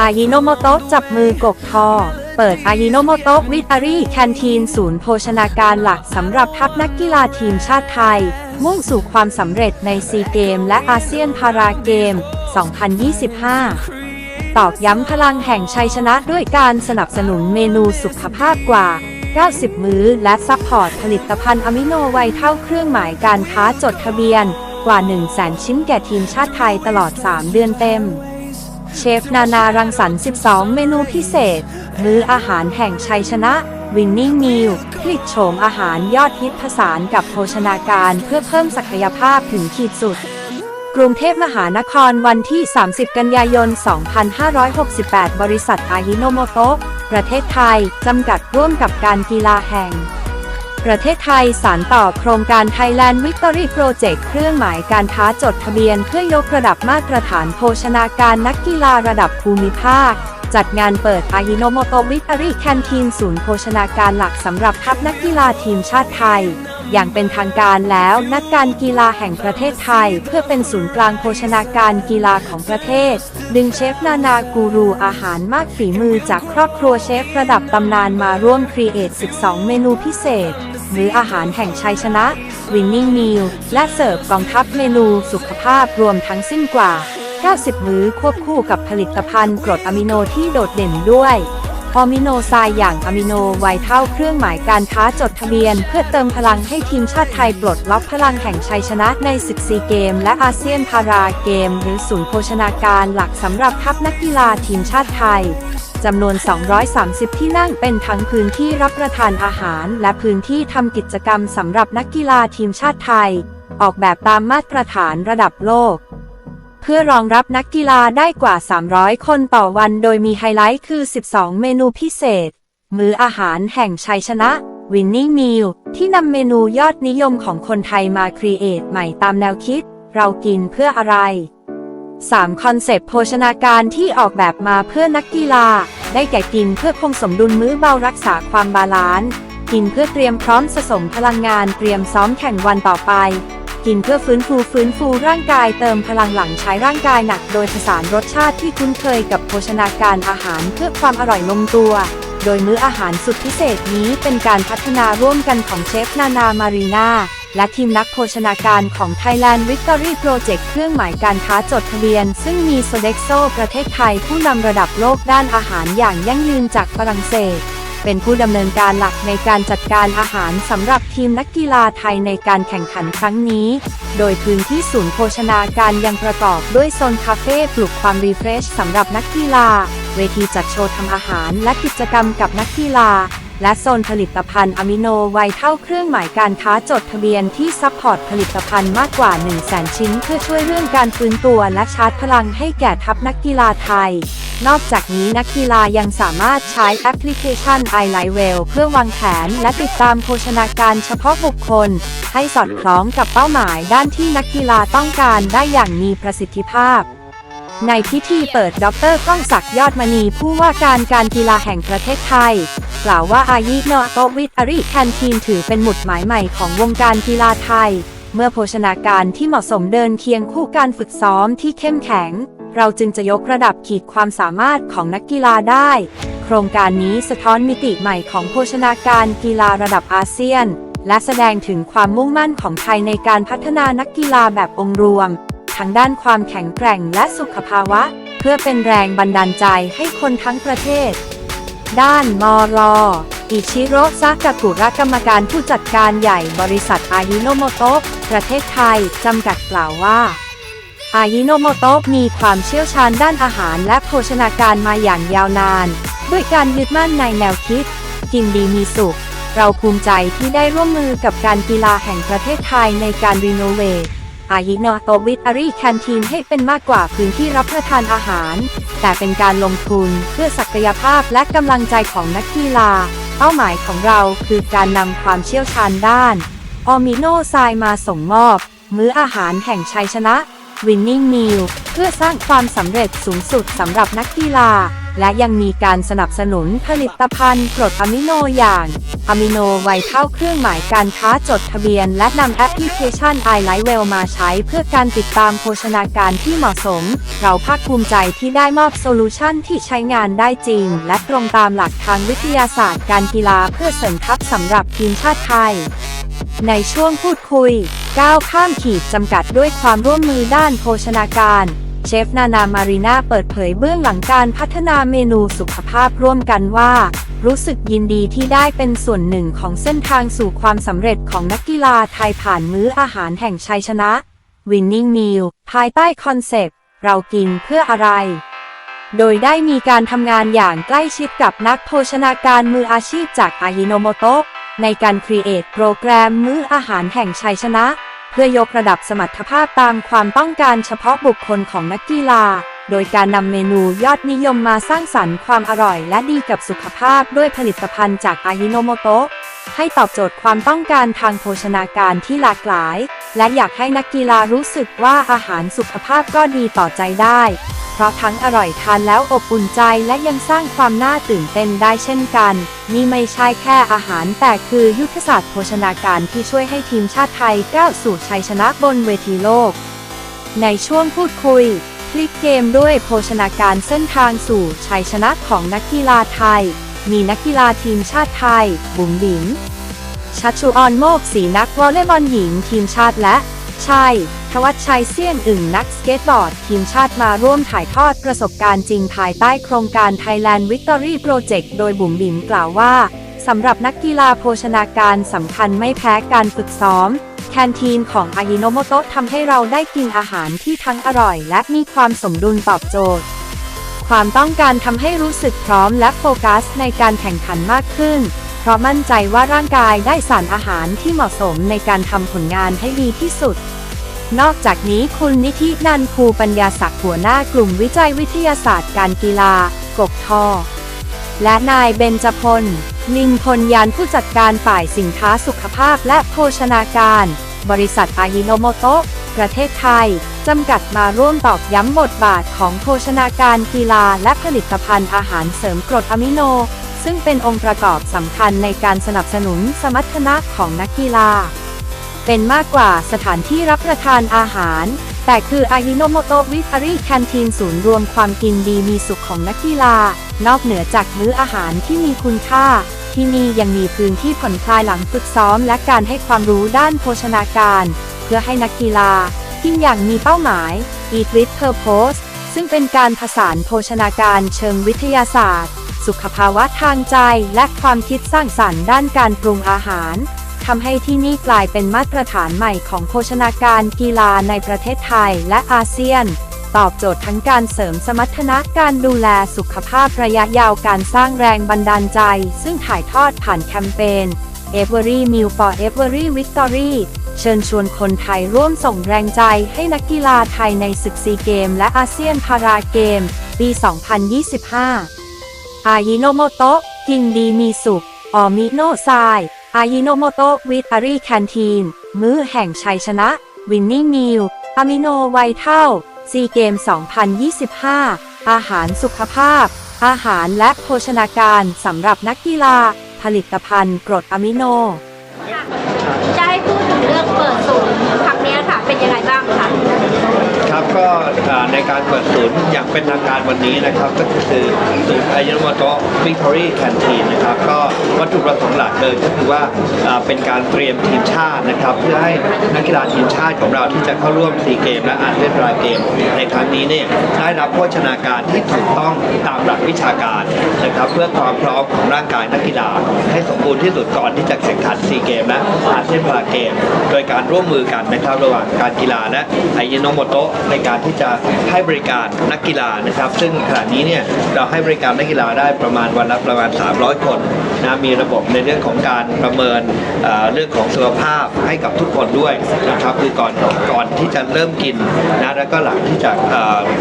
อายิโนโมโตะจับมือกกทอ เปิดอายิโนโมโตะวิตารีแคนทีนศูนย์โภชนาการหลักสำหรับทัพนักกีฬาทีมชาติไทย มุ่งสู่ความสำเร็จในซีเกมและอาเซียนพาราเกม 2025 ตอกย้ำพลังแห่งชัยชนะด้วยการสนับสนุนเมนูสุขภาพกว่า 90 มื้อ และซัพพอร์ตผลิตภัณฑ์อะมิโนไวเท่าเครื่องหมายการค้าจดทะเบียนกว่า 1 0 0 0 0 0 ชิ้นแก่ทีมชาติไทยตลอด 3 เดือนเต็ม เชฟนานารังสรรค์ 12 เมนูพิเศษ มื้ออาหารแห่งชัยชนะ Winning Meal พลิกโฉมอาหารยอดฮิตผสานกับโภชนาการเพื่อเพิ่มศักยภาพถึงขีดสุด กรุงเทพมหานครวันที่ 30 กันยายน 2568 บริษัทอาฮิโนโมโตะประเทศไทย จำกัดร่วมกับการกีฬาแห่ง ประเทศไทยสานต่อโครงการ Thailand Victory Project เครื่องหมายการค้าจดทะเบียน เพื่อยกระดับมาตรฐานโภชนาการนักกีฬาระดับภูมิภาค จัดงานเปิดอาฮิโนโมโตวิตารีแคนทีนศูนย์โภชนาการหลักสำหรับทัพนักกีฬาทีมชาติไทย อย่างเป็นทางการแล้วนักการกีฬาแห่งประเทศไทย เพื่อเป็นศูนย์กลางโภชนาการกีฬาของประเทศ ดึงเชฟนานากูรูอาหารมากฝีมือจากครอบครัวเชฟระดับตำนานมาร่วมครีเอท 12 เมนูพิเศษ หรืออาหารแห่งชัยชนะ Winning Meal และเสิร์ฟกองทัพเมนูสุขภาพรวมทั้งสิ้นกว่า 90 มื้อควบคู่กับผลิตภัณฑ์กรดอะมิโนที่โดดเด่นด้วยอมิโนไซอย่างอะมิโนไวเท่าเครื่องหมายการค้าจดทะเบียน เพื่อเติมพลังให้ทีมชาติไทยปลดล็อกพลังแห่งชัยชนะในศึกซีเกม และอาเซียนพาราเกม หรือศูนย์โภชนาการหลักสำหรับทัพนักกีฬาทีมชาติไทย จำนวน 230 ที่นั่งเป็นทั้งพื้นที่รับประทานอาหาร และพื้นที่ทำกิจกรรมสำหรับนักกีฬาทีมชาติไทย ออกแบบตามมาตรฐานระดับโลก เพื่อรองรับนักกีฬาได้กว่า 300 คนต่อวันโดยมีไฮไลท์คือ 12 เมนูพิเศษ มื้ออาหารแห่งชัยชนะ Winning Meal ที่นำเมนูยอดนิยมของคนไทยมาครีเอทใหม่ตามแนวคิด เรากินเพื่ออะไร 3 คอนเซปต์โภชนาการที่ออกแบบมาเพื่อนักกีฬา ได้แก่กินเพื่อคงสมดุลมื้อเบารักษาความบาลานซ์กินเพื่อเตรียมพร้อมสะสมพลังงานเตรียมซ้อมแข่งวันต่อไป กินเพื่อฟื้นฟูฟื้นฟูร่างกายเติมพลังหลังใช้ร่างกายหนัก โดยผสานรสชาติที่คุ้นเคยกับโภชนาการอาหารเพื่อความอร่อยลงตัว โดยมื้ออาหารสุดพิเศษนี้เป็นการพัฒนาร่วมกันของเชฟนานามารีนา และทีมนักโภชนาการของ Thailand Victory Project เครื่องหมายการค้าจดทะเบียน ซึ่งมีโซเด็กโซประเทศไทยผู้นำระดับโลกด้านอาหารอย่างยั่งยืนจากฝรั่งเศส เป็นผู้ดำเนินการหลักในการจัดการอาหารสำหรับทีมนักกีฬาไทยในการแข่งขันครั้งนี้ โดยพื้นที่ศูนย์โภชนาการยังประกอบด้วยโซนคาเฟ่ปลุกความรีเฟรชสำหรับนักกีฬา เวทีจัดโชว์ทำอาหารและกิจกรรมกับนักกีฬา และโซนผลิตภัณฑ์อะมิโนไวเท่าเครื่องหมายการค้าจดทะเบียนที่ซัพพอร์ตผลิตภัณฑ์มากกว่า 1 0 0 0 0แชิ้น เพื่อช่วยเรื่องการฟื้นตัวและชาร์จพลังให้แก่ทัพนักกีฬาไทย นอกจากนี้นักกีฬายังสามารถใช้แอปพลิเคชัน i l i v e w e l l เพื่อวางแผนและติดตามโภชนาการเฉพาะบุคคล ให้สอดคล้องกับเป้าหมายด้านที่นักกีฬาต้องการได้อย่างมีประสิทธิภาพ ในพิธีเปิดดรก้องศักดิ์ยอดมณีผู้ว่าการการกีฬาแห่งประเทศไทย กล่าวว่าอายิโนโตวิตาริแคนทีนถือเป็นหมุดหมายใหม่ของวงการกีฬาไทย เมื่อโภชนาการที่เหมาะสมเดินเคียงคู่การฝึกซ้อมที่เข้มแข็ง เราจึงจะยกระดับขีดความสามารถของนักกีฬาได้ โครงการนี้สะท้อนมิติใหม่ของโภชนาการกีฬาระดับอาเซียน และแสดงถึงความมุ่งมั่นของไทยในการพัฒนานักกีฬาแบบองค์รวม ทั้งด้านความแข็งแกร่งและสุขภาวะ เพื่อเป็นแรงบันดาลใจให้คนทั้งประเทศ ด้านมอรอิชิโรซากากุระกรรมการผู้จัดการใหญ่บริษัทอายิโนโมโตะประเทศไทย จำกัดกล่าวว่าอายิโนโมโตะมีความเชี่ยวชาญด้านอาหารและโภชนาการมาอย่างยาวนาน ด้วยการยึดมั่นในแนวคิด กินดีมีสุข เราภูมิใจที่ได้ร่วมมือกับการกีฬาแห่งประเทศไทยในการรีโนเวท อายิโนโตวิทอารีแคนทีนให้เป็นมากกว่าพื้นที่รับประทานอาหาร แต่เป็นการลงทุนเพื่อศักยภาพและกำลังใจของนักกีฬา เป้าหมายของเราคือการนำความเชี่ยวชาญด้านออมิโนไซมาส่งมอบ มื้ออาหารแห่งชัยชนะ Winning Meal เพื่อสร้างความสำเร็จสูงสุดสำหรับนักกีฬาและยังมีการสนับสนุนผลิตภัณฑ์กรดอะมิโนอย่างอะมิโนไวเท่าเครื่องหมายการค้าจดทะเบียน และนำแอปพลิเคชัน i l i f e w e l มาใช้เพื่อการติดตามโภชนาการที่เหมาะสม เราภาคภูมิใจที่ได้มอบโซลูชันที่ใช้งานได้จริง และตรงตามหลักทางวิทยาศาสตร์การกีฬาเพื่อเสริมทัพสำหรับทีมชาติไทย ในช่วงพูดคุยก้าวข้ามขีดจำกัดด้วยความร่วมมือด้านโภชนาการ เชฟนานามารีนาเปิดเผยเบื้องหลังการพัฒนาเมนูสุขภาพร่วมกันว่า รู้สึกยินดีที่ได้เป็นส่วนหนึ่งของเส้นทางสู่ความสำเร็จของนักกีฬาไทยผ่านมื้ออาหารแห่งชัยชนะ Winning Meal ภายใต้คอนเซปต์ เรากินเพื่ออะไร โดยได้มีการทำงานอย่างใกล้ชิดกับนักโภชนาการมืออาชีพจากอายิโนโมโตะในการครีเอทโปรแกรมมื้ออาหารแห่งชัยชนะ เพื่อยกระดับสมรรถภาพตามความต้องการเฉพาะบุคคลของนักกีฬา โดยการนำเมนูยอดนิยมมาสร้างสรรค์ความอร่อยและดีกับสุขภาพด้วยผลิตภัณฑ์จากอายิโนโมโตะให้ตอบโจทย์ความต้องการทางโภชนาการที่หลากหลาย และอยากให้นักกีฬารู้สึกว่าอาหารสุขภาพก็ดีต่อใจได้ เพราะทั้งอร่อยทานแล้วอบอุ่นใจและยังสร้างความน่าตื่นเต้นได้เช่นกัน นี่ไม่ใช่แค่อาหารแต่คือยุทธศาสตร์โภชนาการที่ช่วยให้ทีมชาติไทยก้าวสู่ชัยชนะบนเวทีโลก ในช่วงพูดคุยพลิกเกมด้วยโภชนาการเส้นทางสู่ชัยชนะของนักกีฬาไทย มีนักกีฬาทีมชาติไทย บุ๋มบิ๋มชัชชุออนโมกสีนักวอลเลย์บอลหญิงทีมชาติและชัย ทวัชชัยเซียนอึ่งนักสเก็ตบอร์ด ทีมชาติมาร่วมถ่ายทอดประสบการณ์จริงภายใต้โครงการ Thailand Victory Project โดยบุ๋มบิ๋มกล่าวว่าสำหรับนักกีฬาโภชนาการสำคัญไม่แพ้การฝึกซ้อม แคนทีนของอายิโนโมโตะทำให้เราได้กินอาหารที่ทั้งอร่อย และมีความสมดุลตอบโจทย์ ความต้องการทำให้รู้สึกพร้อมและโฟกัสในการแข่งขันมากขึ้น เพราะมั่นใจว่าร่างกายได้สารอาหารที่เหมาะสมในการทำผลงานให้ดีที่สุด นอกจากนี้คุณนิธินันภูปัญญาศักดิ์หัวหน้ากลุ่มวิจัยวิทยาศาสตร์การกีฬา กกทอและนายเบญจพล ลินพลยานผู้จัดการฝ่ายสินค้าสุขภาพและโภชนาการ บริษัทอายิโนโมโตะประเทศไทย จำกัดมาร่วมตอกย้ำบทบาทของโภชนาการกีฬาและผลิตภัณฑ์อาหารเสริมกรดอะมิโน ซึ่งเป็นองค์ประกอบสำคัญในการสนับสนุนสมรรถนะของนักกีฬา เป็นมากกว่าสถานที่รับประทานอาหาร แต่คืออายิโนโมโตวิทารีแคนทีนศูนย์รวมความกินดีมีสุขของนักกีฬา นอกเหนือจากมื้ออาหารที่มีคุณค่า ที่นี่ยังมีพื้นที่ผ่อนคลายหลังฝึกซ้อม และการให้ความรู้ด้านโภชนาการ เพื่อให้นักกีฬากินอย่างมีเป้าหมาย Eat with Purpose ซึ่งเป็นการผสานโภชนาการเชิงวิทยาศาสตร์ สุขภาวะทางใจ และความคิดสร้างสรรค์ด้านการปรุงอาหาร ทำให้ที่นี่กลายเป็นมาตรฐานใหม่ของโภชนาการกีฬาในประเทศไทยและอาเซียน ตอบโจทย์ทั้งการเสริมสมรรถนะการดูแลสุขภาพระยะยาวการสร้างแรงบันดาลใจ ซึ่งถ่ายทอดผ่านแคมเปญ Every Meal for Every Victory เชิญชวนคนไทยร่วมส่งแรงใจให้นักกีฬาไทยในศึกซีเกม และอาเซียนพาราเกม ปี 2025 อายิโนโมโตะกินดีมีสุข ออมิโนไซ อายิโนโมโตะวิทารีแคนทีนมื้อแห่งชัยชนะ วินนิ่งมิลอะมิโนไวเท่าซีเกม 2025 อาหารสุขภาพ อาหารและโภชนาการสำหรับนักกีฬา ผลิตภัณฑ์กรดอะมิโน จะให้พูดถึงเรื่องเปิดศูนย์ครั้งเนี้ยค่ะ เป็นยังไงบ้างคะ ครับก็ในการเปิดศูนย์อย่างเป็นทางการวันนี้นะครับ ก็คือศูนย์อยนโมโตะวิกตอรี่แคนทีนนะครับก็วัตถุประสงค์หลักเลยก็คือว่าเป็นการเตรียมทีมชาตินะครับ เพื่อให้นักกีฬาทีมชาติของเราที่จะเข้าร่วมซีเกม และอาเซียนพาราเกม ในครั้งนี้เนี่ยได้รับโภชนาการที่ถูกต้องตามหลักวิชาการนะครับ เพื่อความพร้อมของร่างกายนักกีฬา ให้สมบูรณ์ที่สุดก่อนที่จะแข่งขันซีเกมและอาเซียนพาราเกม โดยการร่วมมือกันนะครับระหว่างการกีฬาและไอยิโนโมโตะในการที่จะให้บริการนักกีฬานะครับ ซึ่งขณะนี้เนี่ยเราให้บริการนักกีฬาได้ประมาณวันละประมาณ 300 คนนะมีระบบในเรื่องของการประเมินเเรื่องของสุขภาพให้กับทุกคนด้วยนะครับคือก่อนก่อนที่จะเริ่มกินนะแล้วก็หลังที่จะ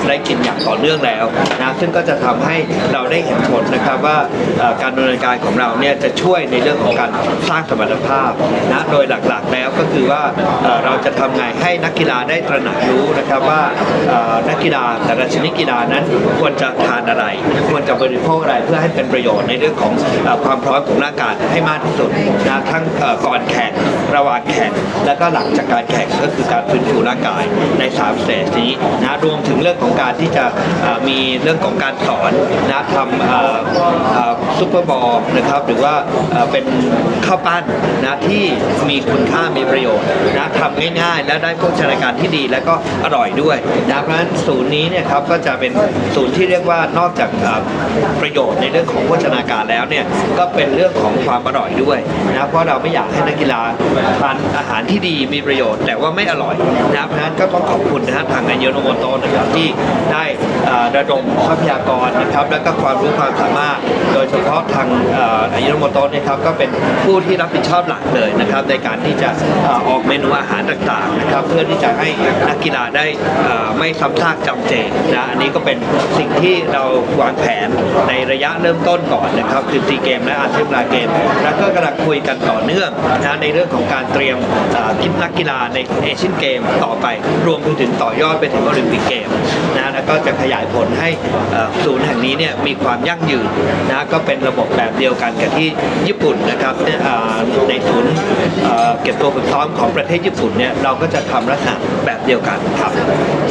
ได้กินอย่างต่อเนื่องแล้วนะซึ่งก็จะทำให้เราได้เห็นผลนะครับว่าการดำเนินการของเราเนี่ยจะช่วยในเรื่องของการสร้างสมรรถภาพนะโดยหลักๆแล้วก็คือว่าเอ่อเราจะทำไงให้นักกีฬาได้ตระหนักรู้นะครับว่านักกีฬาแต่ละชนิดกีฬานั้นควรจะทานอะไร ควรจะบริโภคอะไรเพื่อให้เป็นประโยชน์ในเรื่องของอความพร้อมของร่างกายให้มากที่สุดนะทั้งก่อนแข่งระหว่างแข่งแล้วก็หลังจากการแข่งก็คือการฟื้นฟูร่างกายใน3สเตจนี้นะรวมถึงเรื่องของการที่จะมีเรื่องของการสอนนะทำซุปเปอร์บอลนะครับหรือว่าเอ่อเป็นข้าวปั้นนะที่มีคุณค่ามีประโยชน์นะทำง่ายๆ และได้โภชนาการที่ดีและก็อร่อยด้วยนะเพราะฉะนั้นศูนย์นี้เนี่ยครับก็จะเป็นศูนย์ที่เรียกว่านอกจากประโยชน์ในเรื่องของโภชนาการแล้วเนี่ยก็เป็นเรื่องของความอร่อยด้วยนะเพราะเราไม่อยากให้นักกีฬาทานอาหารที่ดีมีประโยชน์ แต่ว่าไม่อร่อยนะเพราะฉะนั้นก็ต้องขอบคุณนะฮะทางไอเยโนโมโตนะครับที่ได้ระดมทรัพยากรนะครับแล้วก็ความรู้ความสามารถ โดยเฉพาะทางไอเยโนโมโตนะครับก็เป็นผู้ที่รับผิดชอบหลักเลยนะครับในการที่จะออกเมนูอาหารต่างๆนะครับเพื่อที่จะให้นักกีฬาได้ไม่ซ้ำซากจำเจนะอันนี้ก็เป็นสิ่งที่เราวางแผนในระยะเริ่มต้นก่อนนะครับคือซีเกมและอาเซียนพาราเกมแล้วก็กำลังคุยกันต่อเนื่องนะในเรื่องของการเตรียมคิดนักกีฬาในเอเชียนเกมต่อไป รวมไปถึงต่อยอดไปถึงโอลิมปิกเกมนะแล้วก็จะขยายผลให้ศูนย์แห่งนี้เนี่ยมีความยั่งยืนนะก็เป็นระบบแบบเดียวกันกับที่ญี่ปุ่นนะครับในศูนย์เอ่อเก็บตัวฝึกซ้อมของประเทศญี่ปุ่นเนี่ยเราก็จะทำลักษณะแบบเดียวกันครับ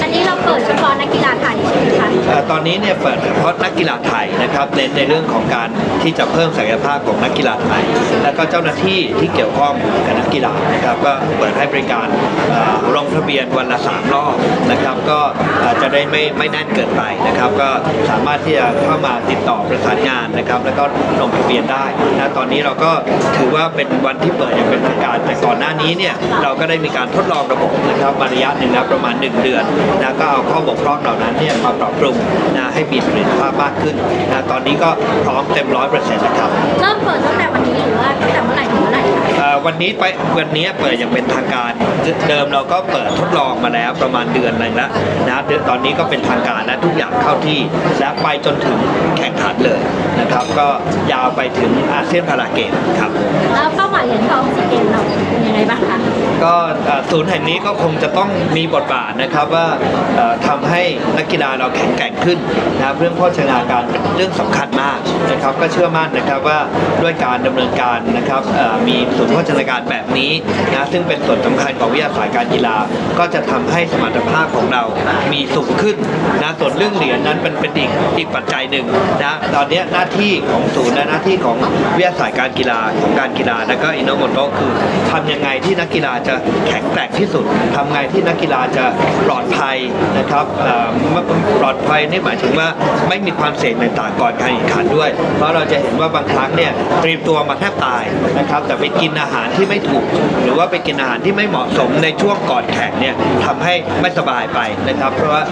อันนี้เราเปิดเฉพาะนักกีฬาไทยใช่ไหมคะเอ่อตอนนี้เนี่ยเปิดเฉพาะนักกีฬาไทยนะครับเน้นในเรื่องของการที่จะเพิ่มศักยภาพของนักกีฬาไทย แล้วก็เจ้าหน้าที่ที่เกี่ยวข้องกับนักกีฬานะครับก็เปิดให้บริการเอ่อลงทะเบียนวันละสามรอบนะครับก็เอ่อจะได้ไม่ไม่แน่นเกินไปนะครับก็ามารถที่จะเข้ามาติดต่อประสานงานนะครับ แล้วก็ลงทะเบียนได้นะตอนนี้เราก็ถือว่าเป็นวันที่เปิดอย่างเป็นทางการ แต่ก่อนหน้านี้เนี่ยเราก็ได้มีการทดลองระบบนะครับมาระยะหนึ่งแล้วประมาณ 1 เดือนนะก็เอาข้อบกพร่องเหล่านั้นเนี่ยมาปรับปรุงนะให้มีประสิทธิภาพมากขึ้นนะตอนนี้ก็พร้อมเต็มร้อยเปอร์เซ็นต์นะครับเริ่มเปิดตั้งแต่วันนี้หรือว่าตั้งแต่เมื่อไหร่ถึงเมื่อไหร่คะเอ่อวันนี้ไปวันนี้เปิดอย่างเป็นทางการเดิมเราก็เปิดทดลองมาแล้วประมาณเดือนหนึงแล้วนะเดือนตอนนี้ก็เป็นทางการและทุกอย่างเข้าที่และไปจนถึงแข่งขันเลยนะครับ ก็ยาวไปถึงอาเซียนพาราเกมครับ แล้วเป้าหมายเหรียญทองสีเกม เป็นยังไงบ้างคะ ก็เอ่อศูนย์แห่งนี้ก็คงจะต้องมีบทบาทนะครับว่าเอ่อทำให้นักกีฬาเราแข็งแกร่งขึ้นนะครับเรื่องโภชนาการเป็นเรื่องสำคัญมากนะครับก็เชื่อมั่นนะครับว่าด้วยการดำเนินการนะครับเอ่อมีศูนย์โภชนาการแบบนี้นะซึ่งเป็นส่วนสำคัญของวิทยาศาสตร์การกีฬา ก็จะทำให้สมรรถภาพของเรามีสูงขึ้นนะส่วนเรื่องเหรียญนั้นเป็นเป็นอีกอีกปัจจัยหนึ่งนะตอนนี้หน้าที่ของศูนย์และหน้าที่ของวิทยาศาสตร์การกีฬาของการกีฬาแล้วก็อินโนโมโตคือทำยังไงที่นักกีฬาจะแข็งแกร่งที่สุดทำไงที่นักกีฬาจะปลอดภัยนะครับปลอดภัยนี่หมายถึงว่าไม่มีความเสี่ยงต่างๆก่อนการแข่งขันด้วย เพราะเราจะเห็นว่าบางครั้งเนี่ยเตรียมตัวมาแทบตายนะครับ แต่ไปกินอาหารที่ไม่ถูก หรือว่าไปกินอาหารที่ไม่เหมาะสมในช่วงก่อนแข่งเนี่ยทำให้ไม่สบายไปนะครับ เพราะว่า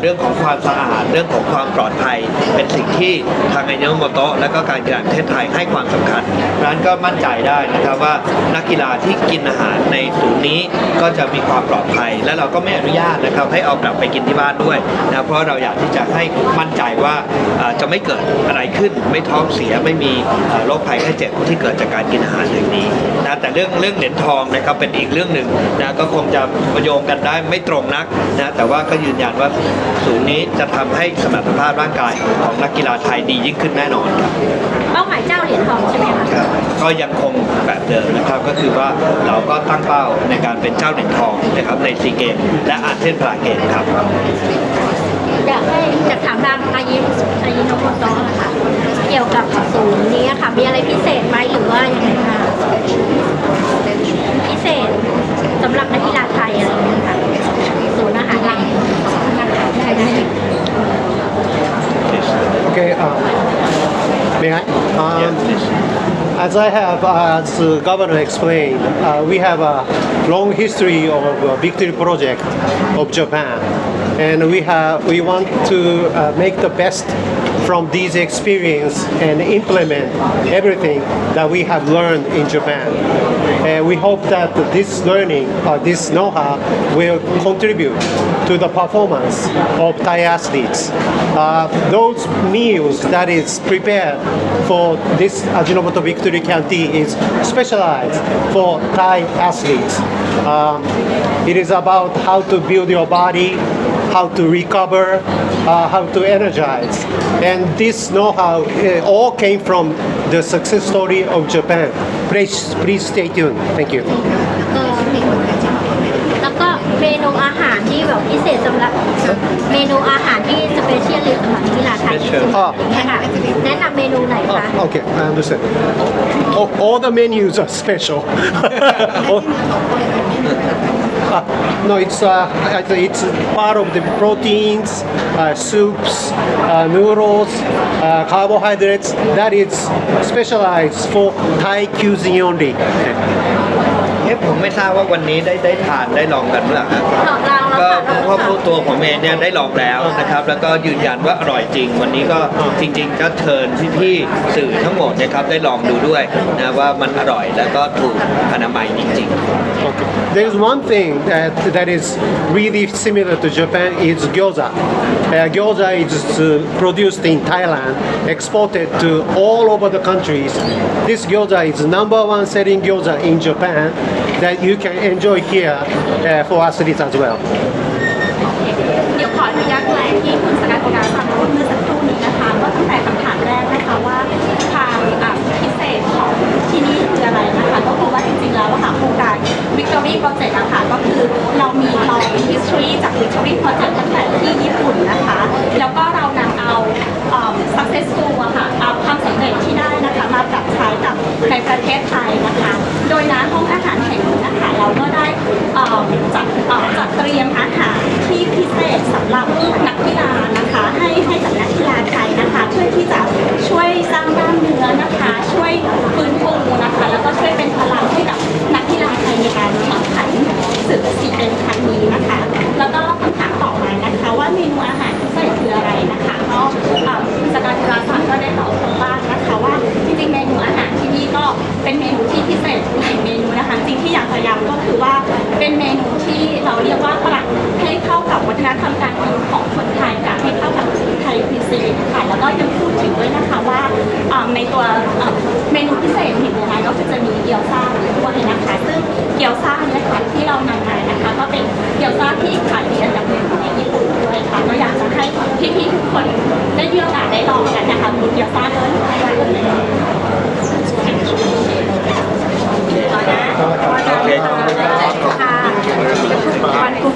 เรื่องของความสะอาดเรื่องของความปลอดภัย เป็นสิ่งที่ทางไอเนโมโตะและก็การกีฬาประเทศไทยให้ความสำคัญนั้นก็มั่นใจได้นะครับว่านักกีฬาที่กินอาหารในศูนย์นี้ก็จะมีความปลอดภัย และเราก็ไม่อนุญาตนะครับให้เอากลับไปกินที่บ้านด้วยนะเพราะเราอยากที่จะจะให้มั่นใจว่าเอ่อจะไม่เกิดอะไรขึ้น ไม่ท้องเสียไม่มีเอ่อโรคภัยไข้เจ็บที่เกิดจากการกินอาหารอย่างนี้นะแต่เรื่องเรื่องเหรียญทองนะครับเป็นอีกเรื่องหนึ่งนะก็คงจะโยงกันได้ไม่ตรงนักนะแต่ว่าก็ยืนยันว่าศูนย์นี้จะทำให้สมรรถภาพร่างกายของนักกีฬาไทยดียิ่งขึ้นแน่นอนครับเป้าหมายเจ้าเหรียญทองใช่ไหมคะครับก็ยังคงแบบเดิมนะครับก็คือว่าเราก็ตั้งเป้าในการเป็นเจ้าเหรียญทองนะครับในซีเกมและอาเซียนพาราเกมครับอยากให้จากถามทางอายิอายิโนโมโตะนะคะเกี่ยวกับศูนย์นี้ค่ะมีอะไรพิเศษไหมหรือว่ายังไงคะ As I have, uh, as the governor explained, uh, we have a long history of victory project of Japan, and we have we want to uh, make the best from these experience and implement everything that we have learned in Japan. And we hope that this learning, uh, this know-how, will contribute to the performance of Thai athletes. Uh, those meals that is prepared for this Ajinomoto Victory Canteen is specialized for Thai athletes. Um, it is about how to build your body, how to recover, uh, how to energize. And this know-how uh, all came from the success story of Japan. Please, please stay tuned. Thank you. แล้วก็เมนูอาหารที่แบบพิเศษสำหรับเมนูอาหารที่สเปเชียลเลยสำหรับนักกีฬาไทยที่สุด อ๋อ อย่างเงี้ยค่ะแนะนำเมนูไหนคะ Oh, okay, I understand. All, all the menus are special. Uh, no, it's uh, it's part of the proteins, uh, soups, noodles, carbohydrates. That is specialized for Thai cuisine only. เอ๊ะผมไม่ทราบว่าวันนี้ได้ได้ทานได้ลองกันหรือเปล่าฮะลองลองแล้วก็ค่ะเพราะเพราะตัวผมเองเนี่ยได้ลองแล้วนะครับ แล้วก็ยืนยันว่าอร่อยจริง วันนี้ก็จริง ๆ ก็เชิญพี่ๆสื่อทั้งหมดนะครับได้ลองดูด้วยนะว่ามันอร่อยแล้วก็ถูกอนามัยจริงๆ Okay. There's one thing that that is really similar to Japan is gyoza. Uh, gyoza is uh, produced in Thailand, exported to all over the countries. This gyoza is number one selling gyoza in Japan that you can enjoy here uh, for athletes as well. เดี๋ยวขออนุญาตแถลที่คุณสกัดการฟังเมื่อสักครู่นี้นะคะว่าตั้งแต่คำถามแรกนะคะว่าทางอะพิเศษของที่นี่คืออะไรนะคะก็คือว่าจริงๆแล้วอะค่ะโครงการ Victory Project อะค่ะก็คือเรามี long history จาก Victory Project ตั้งแต่ที่ญี่ปุ่นนะคะ แล้วก็เรานำ เตรียมอาหารที่พิเศษสำหรับนักกีฬานะคะ ให้ให้กับนักกีฬาไทยนะคะ เพื่อที่จะช่วยสร้างกล้ามเนื้อนะคะ ช่วยฟื้นฟูนะคะ แล้วก็ช่วยเป็นพลังให้กับนักกีฬาไทยในการแข่งขันศึกสีเกมครั้งนี้นะคะ แล้วก็คำถามต่อมานะคะ ว่าเมนูอาหารพิเศษคืออะไรนะคะ ก็เอ่อคุณสการจุฬาศาสตร์ก็ได้ตอบทางบ้านนะคะว่าจริงๆเมนูอาหารที่นี่ก็เป็นเมนูที่พิเศษหลายเมนูนะคะจริงที่อยากจะย้ำก็คือว่าเป็นเมนูที่เราเรียกว่าปรับให้เข้ากับวัฒนธรรมการกินของคนไทยค่ะให้เข้ากับไทยพิเศษค่ะแล้วก็ยังพูดถึงด้วยนะคะว่าในตัวเมนูพิเศษเห็นนะคะก็จะมีเกี๊ยวซ่าด้วยนะคะซึ่งเกี๊ยวซ่าเนี่ยค่ะที่เรานำมานะคะ ก็เป็นเกี๊ยวซ่าที่ขายดีอันดับหนึ่งในญี่ปุ่นด้วยค่ะก็อยากจะให้พี่ๆทุกคนได้มีโอกาสได้ลองกันนะคะคุณเกียร์ฟ้าเลยโอเค